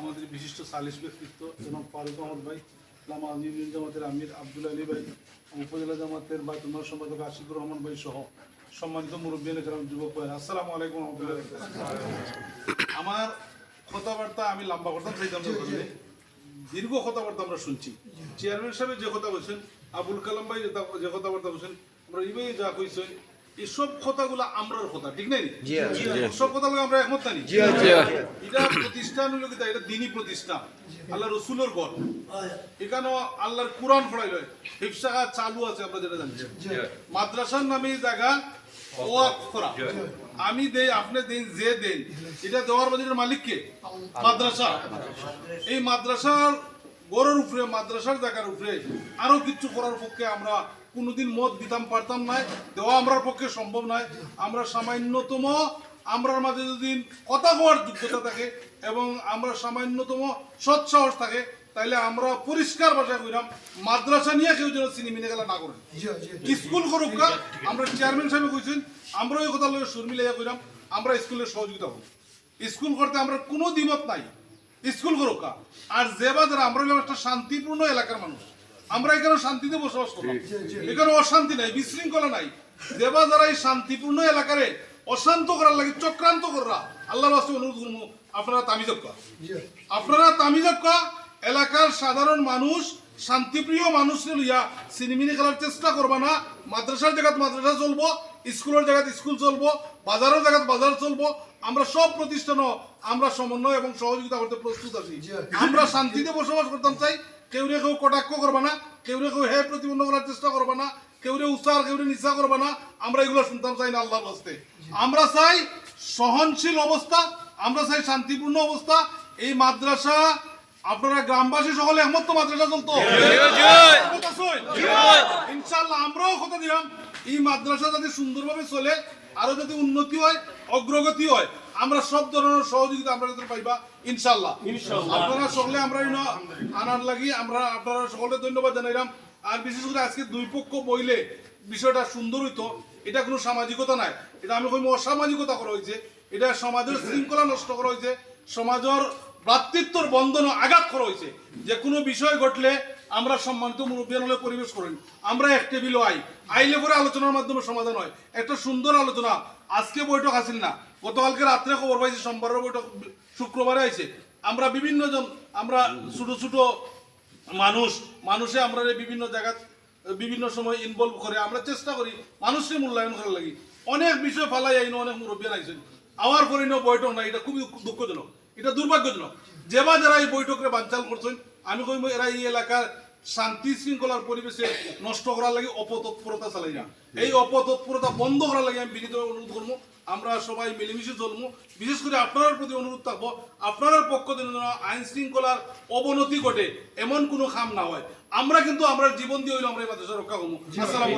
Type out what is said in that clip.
আমাদের বিশিষ্ট সালিশ ব্যক্তিত্ব জনাব ফারুক আহমদ ভাই ইসলাম আজিজুল জামাতের আমির আব্দুল আলী ভাই, উপজেলা জামাতের বা তোমার সম্পাদক আশিকুর রহমান ভাই সহ সম্মানিত মুরব্বী একরাম যুবক ভাই আসসালামু আলাইকুম আমার কথাবার্তা আমি লম্বা করতাম না দীর্ঘ কথাবার্তা আমরা শুনছি। চেয়ারম্যান সাহেব যে কথা বলছেন, আবুল কালাম ভাই যে কথাবার্তা বলছেন, আমরা ইবে যা কইছেন এসব কথাগুলো আমরার কথা ঠিক নাই। সব কথাগুলো আমরা একমত নানি জি, জি। এটা প্রতিষ্ঠান কি এটা দিনী প্রতিষ্ঠান। আল্লাহ রসুলের গড় এখানেও আল্লাহর কোরআন হিফসাগা চালু আছে আমরা যেটা জানছি মাদ্রাসার নামে এই জায়গা আমি দেই আপনি দেন যে দেন এটা দেওয়ার বাজারের মালিক কে? মাদ্রাসা। এই মাদ্রাসার গড়ের উপরে মাদ্রাসার জায়গার উপরে আরও কিছু করার পক্ষে আমরা কোনোদিন মত দিতাম পারতাম না দেওয়া আমরার পক্ষে সম্ভব নয়। আমরা সামান্যতম আমরার মাঝে যদি কথা হওয়ার যোগ্যতা থাকে এবং আমরা সামান্যতম সৎ সাহস থাকে তাইলে আমরা পরিষ্কার ভাষায় কইরাম মাদ্রাসা নিয়ে কেউ যেন সিনেমিনে গেলা না করেন। স্কুল করুক আমরা চেয়ারম্যান সাহেব কইছেন আমরা এই কথা লগে সুর মিলাইয়া কইরাম আমরা স্কুলের সহযোগিতা করব। স্কুল করতে আমরা কোনো দ্বিমত নাই। স্কুল করুক আর যে বাজার আমরা একটা শান্তিপূর্ণ এলাকার মানুষ আমরা এখানে শান্তিতে বসবাস করলাম। এখানে অশান্তি নাই বিশৃঙ্খলা নাই। দেবা যারা এই শান্তিপূর্ণ এলাকারে অশান্ত করার লাগে চক্রান্ত করা। আল্লাহর বাস্তে অনুরোধ করব আপনারা তামিজক্য আপনারা তামিজক্য এলাকার সাধারণ মানুষ শান্তিপ্রিয় মানুষ লইয়া সিনেমিনি খেলার চেষ্টা করবা না। মাদ্রাসার জায়গাত মাদ্রাসা চলবো স্কুলের জায়গাত স্কুল চলবো বাজারের জায়গাত বাজার চলবো। আমরা সব প্রতিষ্ঠানও আমরা সমন্বয় এবং সহযোগিতা করতে প্রস্তুত আছি। আমরা শান্তিতে বসবাস করতাম চাই কেউ রে কেউ কটাক্ষ করবা না কেউ রে কেউ হে প্রতিবন্ধ করার চেষ্টা করবা না কেউ রে উচ্চার কেউ রে নিচা করবা না আমরা এগুলো শুনতাম চাই না আল্লাহর হস্তে আমরা চাই সহনশীল অবস্থা আমরা চাই শান্তিপূর্ণ অবস্থা। এই মাদ্রাসা আপনারা গ্রামবাসী সকলে একমত তো মাদ্রাসা চলতো? ইনশাল্লাহ আমরাও কথা দিলাম। এই মাদ্রাসা যাতে সুন্দরভাবে চলে আরও যাতে উন্নতি হয় অগ্রগতি হয় আমরা সব ধরনের সহযোগিতা আমরা যাতে পাইবা ইনশাল্লাহ আপনারা সকলে আমরা আনার লাগি আমরা আপনারা সকলে ধন্যবাদ জানাইলাম। আর বিশেষ করে আজকে দুই পক্ষ বইলে বিষয়টা সুন্দর হইতো এটা কোনো সামাজিকতা নাই। এটা আমি কই অসামাজিকতা করা হয়েছে এটা সমাজের শৃঙ্খলা নষ্ট করা হয়েছে সমাজের ভ্রাতৃত্বর বন্ধন আঘাত করা হয়েছে যে কোনো বিষয় ঘটলে আমরা সম্মানিত মুরব্বিয়ান হলে পরিবেশ করেন। আমরা এক টেবিল আই। আইলে করে আলোচনার মাধ্যমে সমাধান হয়। একটা সুন্দর আলোচনা। আজকে বৈঠক আসিল না। গতকালকে রাত্রে খবর পাইছি সোমবারের বৈঠক, শুক্রবারে আইছে আমরা বিভিন্ন জন, আমরা ছোট ছোট মানুষ, মানুষে আমরা বিভিন্ন জায়গা, বিভিন্ন সময় ইনভলভ করে, আমরা চেষ্টা করি মানুষকে মূল্যায়ন করার লাগি। অনেক বিষয় ফালাই আইন, অনেক মুরব্বিয়ান আইছেন। পরে নিয়েও বৈঠক নাই, এটা খুবই দুঃখজনক, এটা দুর্ভাগ্যজনক। যেবা যারা এই বৈঠকে বানচাল করছেন, আমি কইব এরা এই এলাকার শান্তি শৃঙ্খলার পরিবেশে নষ্ট করার লাগে অপতৎপরতা চালাই না। এই অপতৎপরতা বন্ধ করার লাগে আমি বিনীত অনুরোধ করব আমরা সবাই মিলেমিশে চলবো বিশেষ করে আপনার প্রতি অনুরোধ থাকব আপনার পক্ষ থেকে যেন আইন শৃঙ্খলার অবনতি ঘটে এমন কোনো খাম না হয়। আমরা কিন্তু আমরা জীবন দিয়ে হইলে আমরা এই মাদ্রাসা রক্ষা করব আসসালামু